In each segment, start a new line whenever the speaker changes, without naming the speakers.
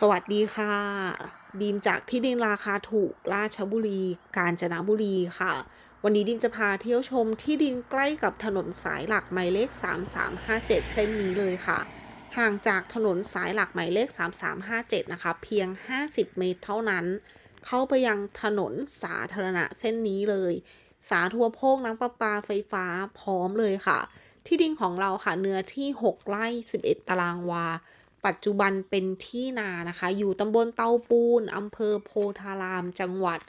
สวัสดีค่ะ ดีมจากที่ดินราคาถูกราชบุรี กาญจนบุรีค่ะ วันนี้ดีมจะพาเที่ยวชมที่ดินใกล้กับถนนสายหลักหมายเลข 3357 เส้นนี้เลยค่ะ ห่างจากถนนสายหลักหมายเลข 3357 นะคะ เพียง 50 เมตรเท่านั้น เข้าไปยังถนนสาธารณะเส้นนี้เลย สาธารณโภคน้ำประปาไฟฟ้าพร้อมเลยค่ะ ที่ดินของเราค่ะเนื้อที่ 6 ไร่ 11 ตารางวา ปัจจุบันเป็นที่นานะคะ อยู่ตำบลเตาปูนอำเภอโพธาราม จังหวัด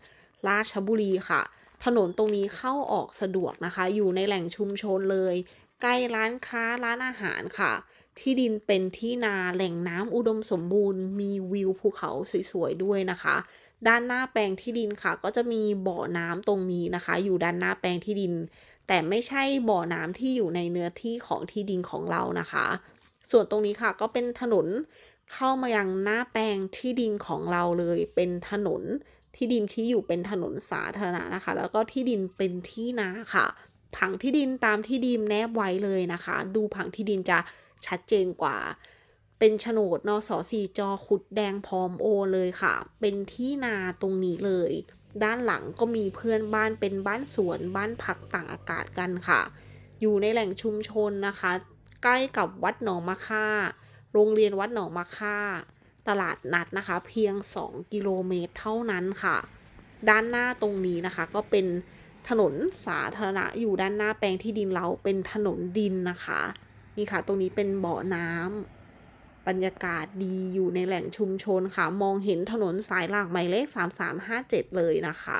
ราชบุรีค่ะ ถนนตรงนี้เข้าออกสะดวกนะคะ อยู่ในแหล่งชุมชนเลย ใกล้ร้านค้าร้านอาหารค่ะ ที่ดินเป็นที่นาแหล่งน้ำอุดมสมบูรณ์ มีวิวภูเขาสวยๆด้วยนะคะ ด้านหน้าแปลงที่ดินค่ะ ก็จะมีบ่อน้ำตรงนี้นะคะ อยู่ด้านหน้าแปลงที่ดิน แต่ไม่ใช่บ่อน้ำที่อยู่ในเนื้อที่ของที่ดินของเรานะคะ ส่วนตรงนี้ค่ะก็เป็นถนนเข้ามายังหน้าแปลงที่ดินของเราเลยเป็นถนนที่ดินที่อยู่เป็นถนนสาธารณะนะคะ แล้วก็ที่ดินเป็นที่นาค่ะ ผังที่ดินตามที่ดินแนบไว้เลยนะคะ ดูผังที่ดินจะชัดเจนกว่า เป็นโฉนดนสสีจอขุดแดงพร้อมโอเลยค่ะ เป็นที่นาตรงนี้เลย ด้านหลังก็มีเพื่อนบ้านเป็นบ้านสวนบ้านพักต่างอากาศกันค่ะ อยู่ในแหล่งชุมชนนะคะ ใกล้กับวัดหนองมะค่า โรงเรียนวัดหนองมะค่า ตลาดนัดนะคะ เพียง 2 กิโลเมตรเท่านั้นค่ะ ด้านหน้าตรงนี้นะคะ ก็เป็นถนนสาธารณะอยู่ด้านหน้าแปลงที่ดินเราเป็นถนนดินนะคะ นี่ค่ะ ตรงนี้เป็นบ่อน้ำบรรยากาศดีอยู่ในแหล่งชุมชนค่ะ มองเห็นถนนสายหลักหมายเลข 3357 เลยนะคะ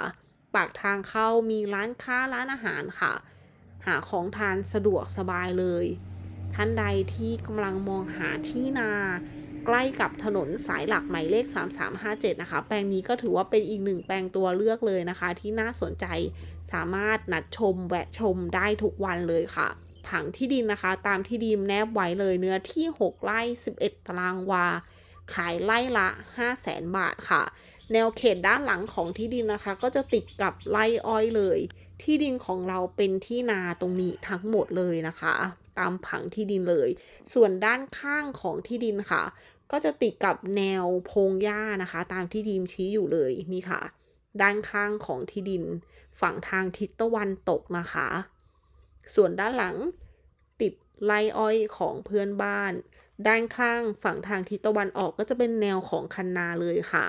ปากทางเข้ามีร้านค้าร้านอาหารค่ะ หาของทานสะดวกสบายเลย ท่านใดที่กำลังมองหาที่นาใกล้กับถนนสายหลักหมายเลข 3357 นะคะ แปลงนี้ก็ถือว่าเป็นอีกหนึ่งแปลงตัวเลือกเลยนะคะ ที่น่าสนใจสามารถนัดชมแวะชมได้ทุกวันเลยค่ะ ผังที่ดินนะคะ ตามที่ดีมแนบไว้เลยเนื้อที่ 6 ไร่ 11 ตารางวา ขายไร่ละ 500,000บาทค่ะ แนวเขตด้านหลังของที่ดินนะคะ ก็จะติดกับไร่อ้อยเลย ที่ดินของเราเป็นที่นาตรงนี้ทั้งหมดเลยนะคะ ตามผังที่ดินเลย ส่วนด้านข้างของที่ดินค่ะ ก็จะติดกับแนวพงหญ้านะคะ ตามที่ดีมชี้อยู่เลยนี่ค่ะ ด้านข้างของที่ดิน ฝั่งทางทิศตะวันตกนะคะ ส่วนด้านหลังติดไรอ้อยของเพื่อนบ้าน ด้านข้างฝั่งทางทิศตะวันออกก็จะเป็นแนวของคันนาเลยค่ะ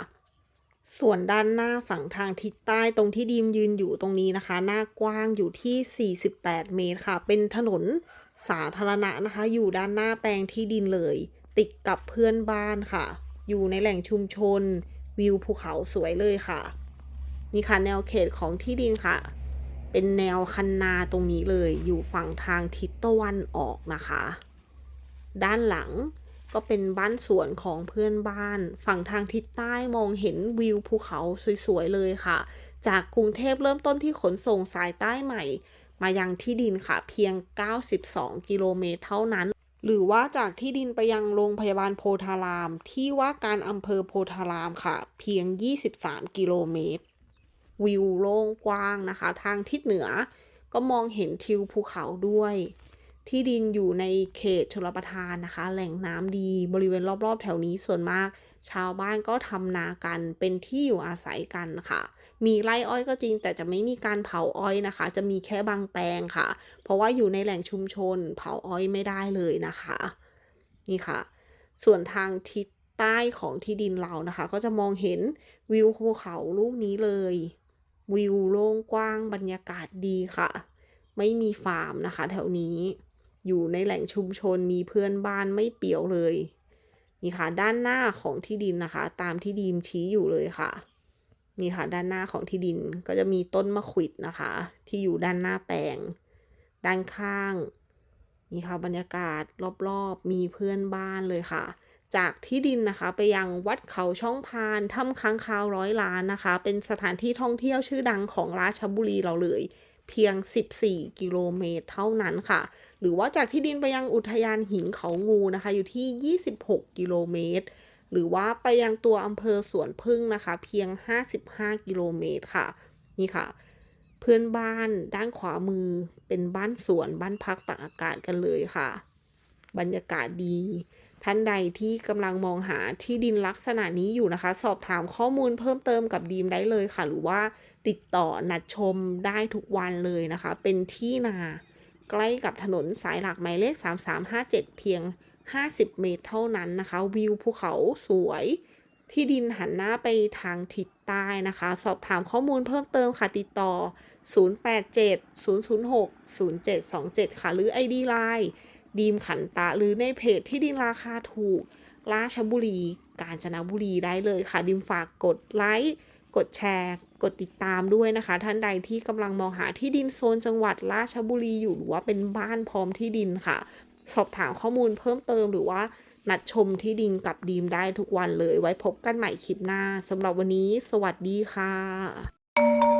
ส่วนด้านหน้าฝั่งทางทิศใต้ตรงที่ดีมยืนอยู่ตรงนี้นะคะ หน้ากว้างอยู่ที่ 48 เมตรค่ะ เป็นถนน สาธารณะนะคะ อยู่ด้านหน้าแปลงที่ดินเลย ติดกับเพื่อนบ้านค่ะ อยู่ในแหล่งชุมชน วิวภูเขาสวยเลยค่ะ นี่ค่ะแนวเขตของที่ดินค่ะ เป็นแนวคันนาตรงนี้เลย อยู่ฝั่งทางทิศตะวันออกนะคะ ด้านหลังก็เป็นบ้านสวนของเพื่อนบ้าน ฝั่งทางทิศใต้มองเห็นวิวภูเขาสวยๆเลยค่ะ จากกรุงเทพเริ่มต้นที่ขนส่งสายใต้ใหม่ มายังที่ดินค่ะเพียง 92 กิโลเมตรเท่านั้น หรือว่าจากที่ดินไปยังโรงพยาบาลโพธาราม ที่ว่าการอำเภอโพธารามค่ะ เพียง 23 กิโลเมตร วิวโล่งกว้างนะคะ ทางทิศเหนือก็มองเห็นทิวภูเขาด้วย ที่ดินอยู่ในเขตชลประทานนะคะ แหล่งน้ำดีบริเวณรอบๆ แถวนี้ส่วนมาก ชาวบ้านก็ทำนากันเป็นที่อยู่อาศัยกันค่ะ มีไร่อ้อยก็จริง แต่จะไม่มีการเผาอ้อยนะคะ จะมีแค่บางแปลงค่ะ เพราะว่าอยู่ในแหล่งชุมชนเผาอ้อยไม่ได้เลยนะคะ นี่ค่ะ ส่วนทางทิศใต้ของที่ดินเรานะคะ ก็จะมองเห็นวิวภูเขาลูกนี้เลย วิวโล่งกว้างบรรยากาศดีค่ะ ไม่มีฟาร์มนะคะ แถวนี้ อยู่ในแหล่งชุมชนมีเพื่อนบ้านไม่เปี่ยวเลย นี่ค่ะ ด้านหน้าของที่ดินนะคะ ตามที่ดีมชี้อยู่เลยค่ะ นี่ค่ะด้านหน้าของที่ดินก็จะมีต้นมะขวิดนะคะ ที่อยู่ด้านหน้าแปลง ด้านข้าง นี่ค่ะบรรยากาศรอบๆ มีเพื่อนบ้านเลยค่ะ จากที่ดินนะคะไปยังวัดเขาช่องพานถ้ำค้างคาวร้อยล้านนะคะ เป็นสถานที่ท่องเที่ยวชื่อดังของราชบุรีเราเลยเพียง 14 กิโลเมตรเท่านั้นค่ะ หรือว่าจากที่ดินไปยังอุทยานหินเขางูนะคะ อยู่ที่ 26 กิโลเมตร หรือว่าไปยังตัวอำเภอสวนพึ่งนะคะ เพียง 55 กิโลเมตรค่ะ นี่ค่ะ เพื่อนบ้านด้านขวามือเป็นบ้านสวนบ้านพักตากอากาศกันเลยค่ะ บรรยากาศดี ท่านใดที่กำลังมองหาที่ดินลักษณะนี้อยู่นะคะ สอบถามข้อมูลเพิ่มเติมกับดีมได้เลยค่ะ หรือว่าติดต่อนัดชมได้ทุกวันเลยนะคะ เป็นที่นา ใกล้กับถนนสายหลักหมายเลข 3357 เพียง 50 เมตรเท่านั้นนะคะ วิวภูเขาสวย ที่ดินหันหน้าไปทางทิศใต้นะคะ สอบถามข้อมูลเพิ่มเติมค่ะติดต่อ 087-006-0727 ค่ะ หรือ ID Line ดีมขันตะหรือในเพจที่ดินราคาถูก ราชบุรี กาญจนบุรีได้เลยค่ะ ดิมฝากกดไลค์ กดแชร์ กดติดตามด้วยนะคะ ท่านใดที่กำลังมองหาที่ดินโซนจังหวัดราชบุรีอยู่หรือว่าเป็นบ้านพร้อมที่ดินค่ะ สอบถามข้อมูลเพิ่มเติมหรือว่านัดชมที่ดินกับดีมได้ทุกวันเลยไว้พบกันใหม่คลิปหน้าสำหรับวันนี้ สวัสดีค่ะ